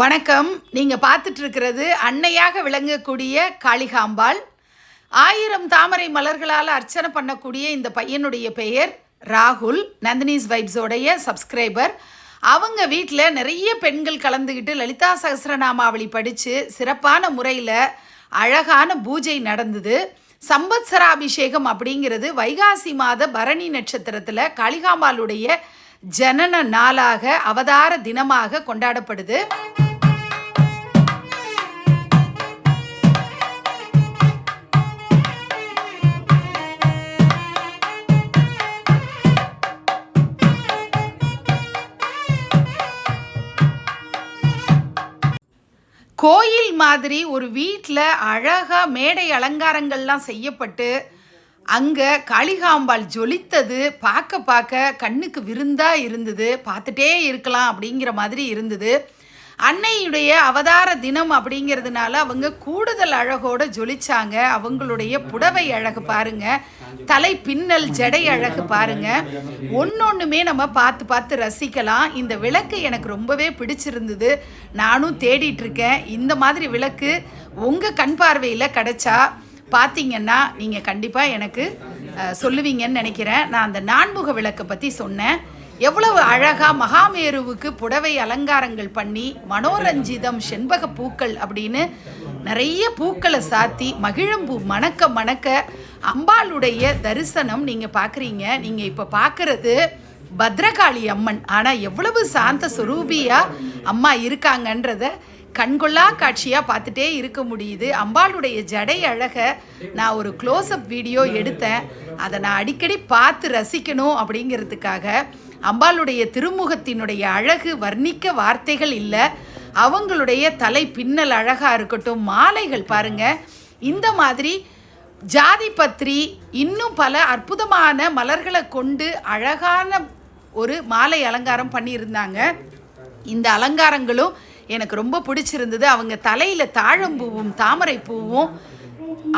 வணக்கம். நீங்கள் பார்த்துட்டு இருக்கிறது அன்னையாக விளங்கக்கூடிய காளிகாம்பாள். ஆயிரம் தாமரை மலர்களால் அர்ச்சனை பண்ணக்கூடிய இந்த பையனுடைய பெயர் ராகுல் நந்தினிஸ் வைப்ஸோடைய சப்ஸ்கிரைபர். அவங்க வீட்டில் நிறைய பெண்கள் கலந்துக்கிட்டு லலிதா சகஸ்ரநாமாவளி படித்து சிறப்பான முறையில் அழகான பூஜை நடந்தது. சம்பத்சராபிஷேகம் அப்படிங்கிறது வைகாசி மாத பரணி நட்சத்திரத்தில் காளிகாம்பாளுடைய ஜனன நாளாக அவதார தினமாக கொண்டாடப்படுது. கோயில் மாதிரி ஒரு வீட்டில் அழகாக மேடை அலங்காரங்கள்லாம் செய்யப்பட்டு அங்கே காளிகாம்பாள் ஜொலித்தது பார்க்க பார்க்க கண்ணுக்கு விருந்தாக இருந்தது பார்த்துட்டே இருக்கலாம் அப்படிங்கிற மாதிரி இருந்தது. அன்னையுடைய அவதார தினம் அப்படிங்கிறதுனால அவங்க கூடுதல் அழகோட ஜொலிச்சாங்க. அவங்களுடைய புடவை அழகு பாருங்க தலை பின்னல் ஜடை அழகு பாருங்க. ஒன்னொன்றுமே நம்ம பார்த்து பார்த்து ரசிக்கலாம். இந்த விளக்கு எனக்கு ரொம்பவே பிடிச்சிருந்தது. நானும் தேடிட்டு இருக்கேன். இந்த மாதிரி விளக்கு உங்கள் கண் பார்வையில் கிடைச்சா பார்த்தீங்கன்னா நீங்கள் கண்டிப்பாக எனக்கு சொல்லுவீங்கன்னு நினைக்கிறேன். நான் அந்த நான்முக விளக்கை பற்றி சொன்னேன். எவ்வளவு அழகாக மகாமேருவுக்கு புடவை அலங்காரங்கள் பண்ணி மனோரஞ்சிதம் செண்பக பூக்கள் அப்படின்னு நிறைய பூக்களை சாத்தி மகிழம்பூ மணக்க மணக்க அம்பாளுடைய தரிசனம் நீங்கள் பார்க்குறீங்க நீங்கள் இப்போ பார்க்குறது பத்ரகாளி அம்மன். ஆனால் எவ்வளவு சாந்த சுரூபியாக அம்மா இருக்காங்கன்றத கண்கொள்ளா காட்சியாக பார்த்துட்டே இருக்க முடியுது. அம்பாளுடைய ஜடை அழக நான் ஒரு க்ளோஸ்அப் வீடியோ எடுத்தேன். அதை நான் அடிக்கடி பார்த்து ரசிக்கணும் அப்படிங்கிறதுக்காக அம்பாளுடைய திருமுகத்தினுடைய அழகு வர்ணிக்க வார்த்தைகள் இல்லை. அவங்களுடைய தலை பின்னல் அழகாக இருக்கட்டும் மாலைகள் பாருங்கள் இந்த மாதிரி ஜாதி பத்ரி இன்னும் பல அற்புதமான மலர்களை கொண்டு அழகான ஒரு மாலை அலங்காரம் பண்ணியிருந்தாங்க. இந்த அலங்காரங்களும் எனக்கு ரொம்ப பிடிச்சிருந்தது. அவங்க தலையில் தாழம்பூவும் தாமரை பூவும்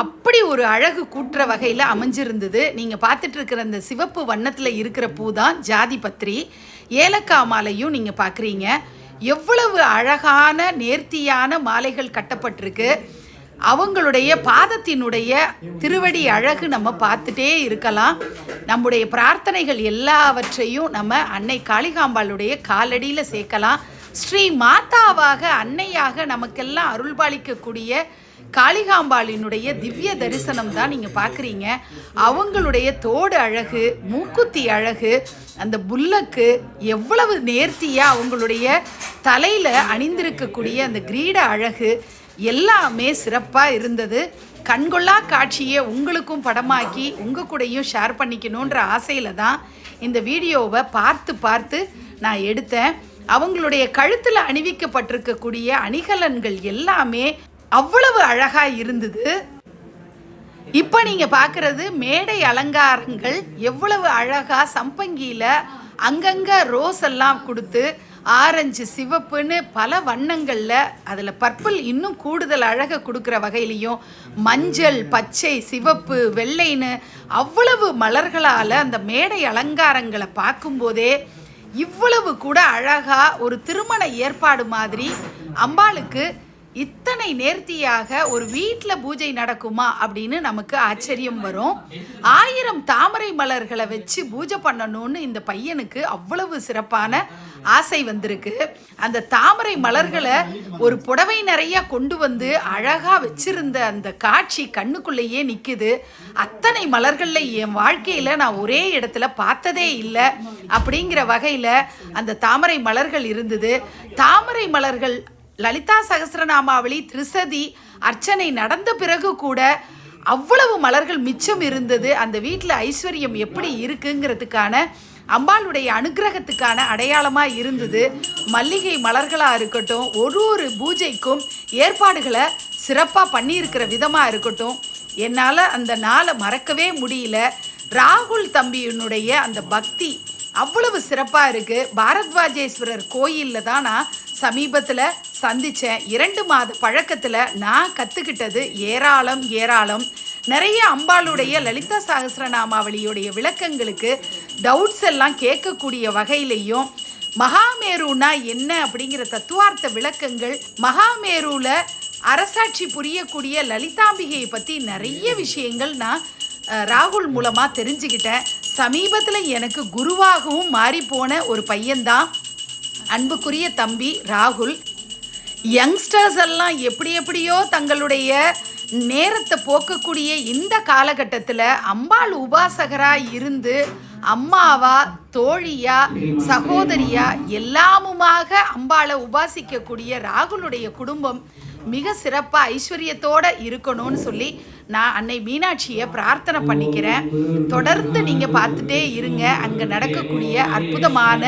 அப்படி ஒரு அழகு கூட்டுற வகையில் அமைஞ்சிருந்தது. நீங்கள் பார்த்துட்டு இருக்கிற அந்த சிவப்பு வண்ணத்தில் இருக்கிற பூ தான் ஜாதி பத்திரி ஏலக்காய் மாலையும் நீங்கள் பார்க்குறீங்க. எவ்வளவு அழகான நேர்த்தியான மாலைகள் கட்டப்பட்டிருக்கு. அவங்களுடைய பாதத்தினுடைய திருவடி அழகு நம்ம பார்த்துட்டே இருக்கலாம். நம்முடைய பிரார்த்தனைகள் எல்லாவற்றையும் நம்ம அன்னை காளிகாம்பாளுடைய காலடியில் சேர்க்கலாம். ஸ்ரீ மாதாவாக அன்னையாக நமக்கெல்லாம் அருள்பாலிக்கக்கூடிய காளிகாம்பாளினுடைய திவ்ய தரிசனம் தான் நீங்கள் பார்க்குறீங்க அவங்களுடைய தோடு அழகு மூக்குத்தி அழகு அந்த புல்லக்கு எவ்வளவு நேர்த்தியாக அவங்களுடைய தலையில் அணிந்திருக்கக்கூடிய அந்த கிரீட அழகு எல்லாமே சிறப்பாக இருந்தது. கண்கொள்ளா காட்சியை உங்களுக்கும் படமாக்கி உங்கள் கூடயும் ஷேர் பண்ணிக்கணுன்ற ஆசையில் தான் இந்த வீடியோவை பார்த்து பார்த்து நான் எடுத்தேன். அவங்களுடைய கழுத்தில் அணிவிக்கப்பட்டிருக்கக்கூடிய அணிகலன்கள் எல்லாமே அவ்வளவு அழகாக இருந்தது. இப்போ நீங்கள் பார்க்குறது மேடை அலங்காரங்கள் எவ்வளவு அழகாக சம்பங்கியில் அங்கங்கே ரோஸ் எல்லாம் கொடுத்து ஆரஞ்சு சிவப்புன்னு பல வண்ணங்களில் அதில் பர்பிள் இன்னும் கூடுதல் அழகை கொடுக்குற வகையிலையும் மஞ்சள் பச்சை சிவப்பு வெள்ளைன்னு அவ்வளவு மலர்களால் அந்த மேடை அலங்காரங்களை பார்க்கும்போதே இவ்வளவு கூட அழகா ஒரு திருமண ஏற்பாடு மாதிரி அம்பாளுக்கு இத்தனை நேர்த்தியாக ஒரு வீட்டில் பூஜை நடக்குமா அப்படின்னு நமக்கு ஆச்சரியம் வரும். ஆயிரம் தாமரை மலர்களை வச்சு பூஜை பண்ணணும்னு இந்த பையனுக்கு அவ்வளவு சிறப்பான ஆசை வந்திருக்கு. அந்த தாமரை மலர்களை ஒரு புடவை நிறைய கொண்டு வந்து அழகா வச்சிருந்த அந்த காட்சி கண்ணுக்குள்ளேயே நிக்குது. அத்தனை மலர்கள்ல என் வாழ்க்கையில நான் ஒரே இடத்துல பார்த்ததே இல்லை அப்படிங்கிற வகையில அந்த தாமரை மலர்கள் இருந்தது. தாமரை மலர்கள் லலிதா சகசிரநாமாவளி திருசதி அர்ச்சனை நடந்த பிறகு கூட அவ்வளவு மலர்கள் மிச்சம் இருந்தது. அந்த வீட்டில் ஐஸ்வர்யம் எப்படி இருக்குங்கிறதுக்கான அம்பாளுடைய அனுக்கிரகத்துக்கான அடையாளமாக இருந்தது. மல்லிகை மலர்களாக இருக்கட்டும் ஒரு ஒரு பூஜைக்கும் ஏற்பாடுகளை சிறப்பாக பண்ணியிருக்கிற விதமாக இருக்கட்டும். என்னால் அந்த நாளை மறக்கவே முடியல. ராகுல் தம்பியினுடைய அந்த பக்தி அவ்வளவு சிறப்பாக இருக்குது பாரத்வாஜேஸ்வரர் கோயிலில் தான் நான் சமீபத்தில் சந்தித்தேன் இரண்டு மாத பழக்கத்தில் நான் கற்றுக்கிட்டது ஏராளம் ஏராளம். நிறைய அம்பாளுடைய லலிதா சகசிரநாமாவளியுடைய விளக்கங்களுக்கு டவுட்ஸ் எல்லாம் கேட்கக்கூடிய வகையிலையும் மகாமேருனா என்ன அப்படிங்கிற தத்துவார்த்த விளக்கங்கள் மகாமேருல அரசாட்சி புரியக்கூடிய லலிதாம்பிகையை பற்றி நிறைய விஷயங்கள் நான் ராகுல் மூலமாக தெரிஞ்சுக்கிட்டேன். சமீபத்தில் எனக்கு குருவாகவும் மாறிப்போன ஒரு பையன்தான். அன்புக்குரிய தம்பி ராகுல். யங்ஸ்டர்ஸ் எல்லாம் எப்படி எப்படியோ தங்களுடைய நேரத்தை போக்கக்கூடிய இந்த காலகட்டத்தில் அம்பாள் உபாசகராக இருந்து அம்மாவா தோழியா சகோதரியா எல்லாமுமாக அம்பாளை உபாசிக்கக்கூடிய ராகுலுடைய குடும்பம் மிக சிறப்பாக ஐஸ்வர்யத்தோடு இருக்கணும்னு சொல்லி நான் அன்னை மீனாட்சியை பிரார்த்தனை பண்ணிக்கிறேன். தொடர்ந்து நீங்கள் பார்த்துட்டே இருங்க. அங்கே நடக்கக்கூடிய அற்புதமான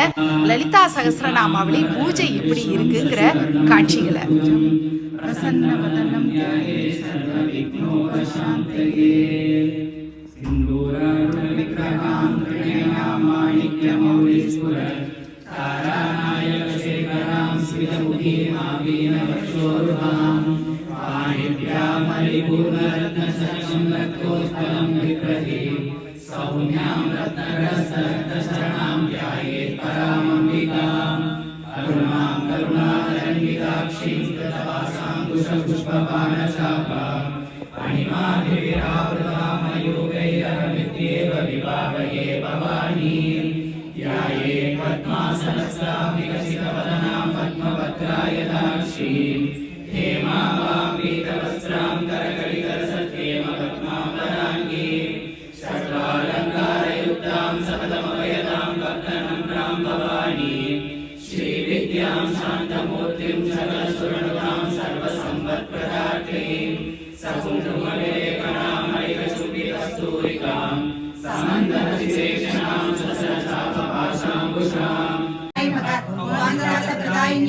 லலிதா சகசிரநாமாவளி பூஜை எப்படி இருக்குங்கிற காட்சிகளை. பிரசன்னவதனம் माणिक्यामरिपूर्णरत्नसखं रक्तोत्पलं विप्रहे सौम्यां रत्नरसरक्तशरणां ध्यायेत् परामम्बिकाम् अरुणां करुणारन्विताक्षीं कृतवासां कुशपुष्पपानशापा अणिमाभिरावृतामयोगैरहमित्येव विभागये भवानी। ध्याये पद्मासनस्ता विकसि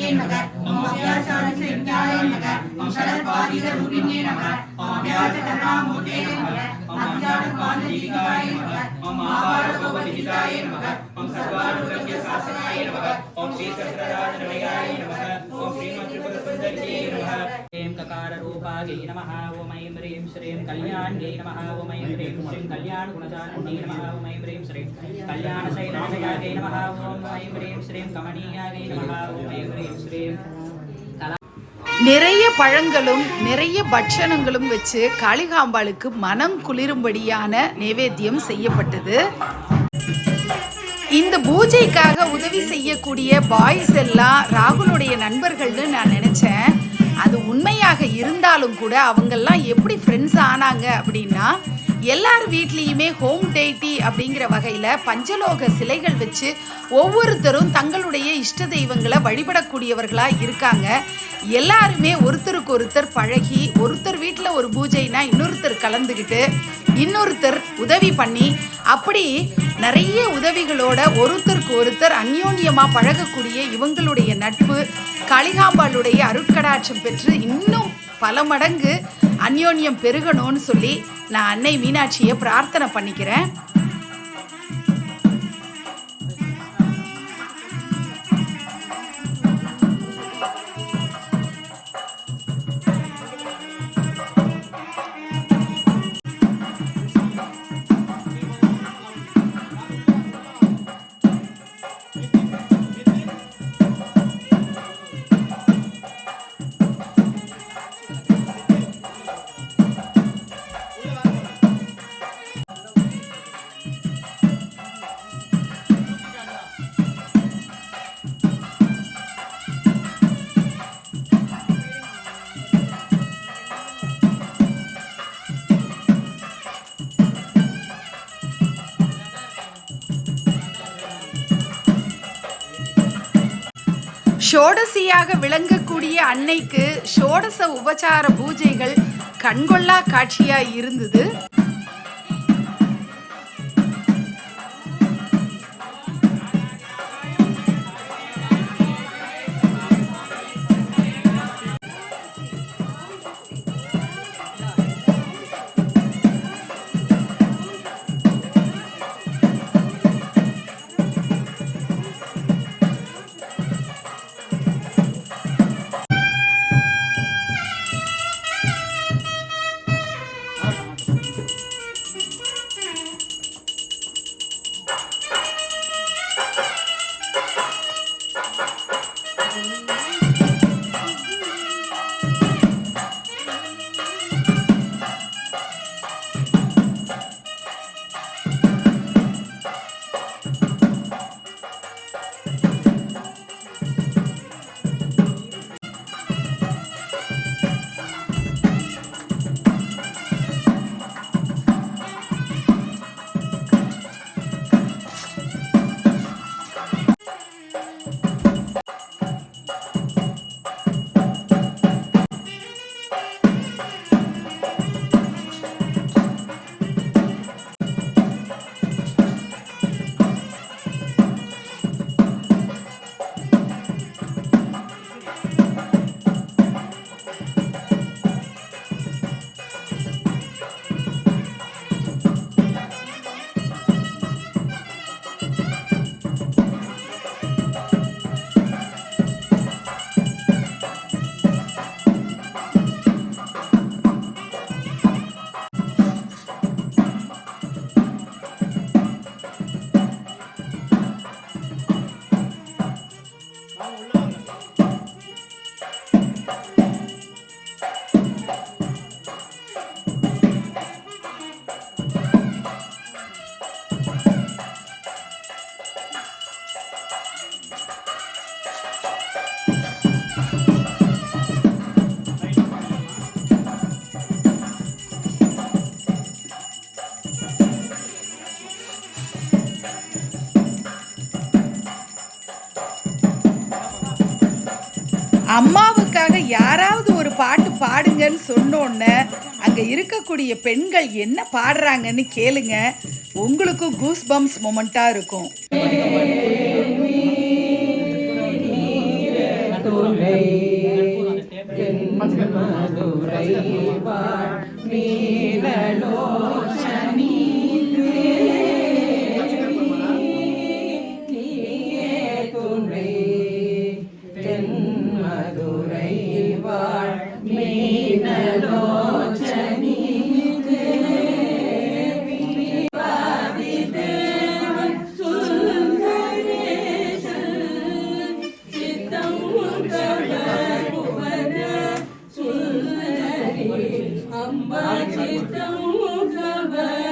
ரூபினே நமக ஓம் அபியாசார சஞ்ஞாய நமக ஓம் சரத்வாதிர ரூபினே நமக ஓம் அபியாச கருணாமூர்த்தே நமக ஓம் அபியாச பாந்தீகாய நமக ஓம் ஆபார கோபதிகாய நமக ஓம் சர்வாருக்ய சாசனாய நமக ஓம் ஸ்ரீ சத்ரராஜனமயாய நமக ஓம் ஸ்ரீ மத்ரிபுர சுந்தரியே நமக ஏம் ககார ரூபாகே நமக श्रीं कल्याण्यै नमः ॐ ऐं ह्रीं श्रीं कल्याणगुणजानन्यै नमः ॐ ऐं ह्रीं श्रीं कल्याणशैलविजयायै नमः ॐ ऐं ह्रीं श्रीं कमनीयायै नमः ॐ ऐं ह्रीं श्रीं நிறைய பழங்களும் நிறைய பட்சணங்களும் வச்சு காளிகாம்பாளுக்கு மனம் குளிரும்படியான நைவேத்தியம் செய்யப்பட்டது இந்த பூஜைக்காக உதவி செய்யக்கூடிய பாய்ஸ் எல்லாம் ராகுலுடைய நண்பர்கள்னு நான் நினச்சேன் அது உண்மையாக இருந்தாலும் கூட அவங்கெல்லாம் எப்படி ஃப்ரெண்ட்ஸ் ஆனாங்க அப்படின்னா எல்லார் வீட்லேயுமே ஹோம் டேட்டி அப்படிங்கிற வகையில் பஞ்சலோக சிலைகள் வச்சு ஒவ்வொருத்தரும் தங்களுடைய இஷ்ட தெய்வங்களை வழிபடக்கூடியவர்களாக இருக்காங்க. எல்லாருமே ஒருத்தருக்கு ஒருத்தர் பழகி ஒருத்தர் வீட்டில் ஒரு பூஜைனா இன்னொருத்தர் கலந்துக்கிட்டு இன்னொருத்தர் உதவி பண்ணி அப்படி நிறைய உதவிகளோட ஒருத்தருக்கு ஒருத்தர் அந்யோன்யமாக பழகக்கூடிய இவங்களுடைய நட்பு காளிகாம்பாளுடைய அருட்கடாட்சம் பெற்று இன்னும் பல மடங்கு அந்யோன்யம் பெருகணும்னு சொல்லி நான் அன்னை மீனாட்சியை பிரார்த்தனை பண்ணிக்கிறேன். ஷோடசியாக விளங்கக்கூடிய அன்னைக்கு ஷோடச உபசார பூஜைகள் கண்கொள்ளா காட்சியாக இருந்தது. அம்மாவுக்காக யாராவது ஒரு பாட்டு பாடுங்கன்னு சொன்னோன்னே அங்கே இருக்கக்கூடிய பெண்கள் என்ன பாடுறாங்கன்னு கேளுங்க. உங்களுக்கும் கூஸ் பம்ஸ் மொமெண்ட்டாக இருக்கும் अम्बा चित्तमुखबल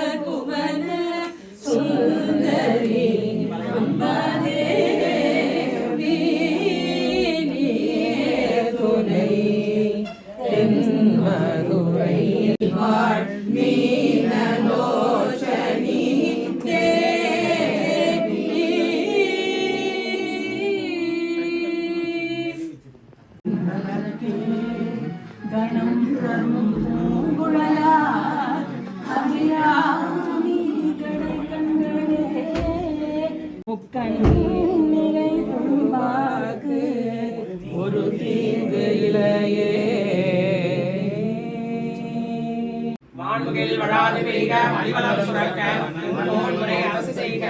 ஒரு தீங்கு இலையே. வான்முகில் வழாது பெய்க மலிவளம் சுரக்க முறை அரசு செய்க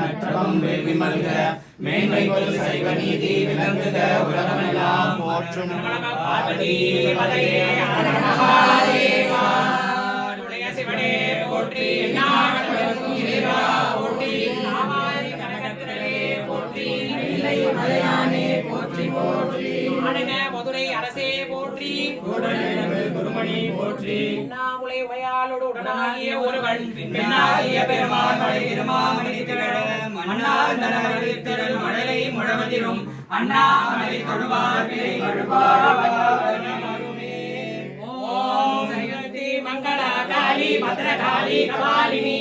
நற்றவம் வேள்வி மல்க. மேன்மை கொள் சைவ நீதி விளங்குக உலகமெல்லாம். போற்றும் பார்வதி பதையே ஹர மகாதேவா உடைய சிவனே போற்றி நாடகம் இறைவா போற்றி நாமாரி கனகத்திரளே போற்றி இல்லை மலையானே போற்றி போற்றி. ஆடன மதுரை அரசே போற்றி. குருமணி போற்றி. உண்ணாமுலை உடையாளோடு உடனாகிய ஒருவன் பெண்ணாகிய பெருமான் மலை திருமாமணி திகழ மன்னார் அண்ணாமலை தொழுவார் விலை ஓம் சைவத்தி மங்களா காளி பத்ரகாளி கபாலினி.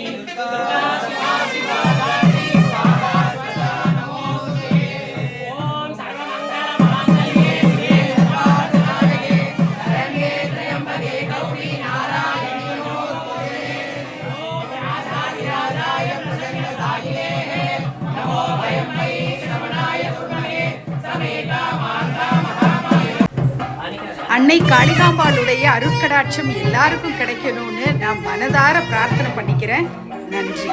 அன்னை காளிகாம்பாளுடைய அருட்கடாட்சம் எல்லாருக்கும் கிடைக்கணும்னு நான் மனதார பிரார்த்தனை பண்ணிக்கிறேன். நன்றி.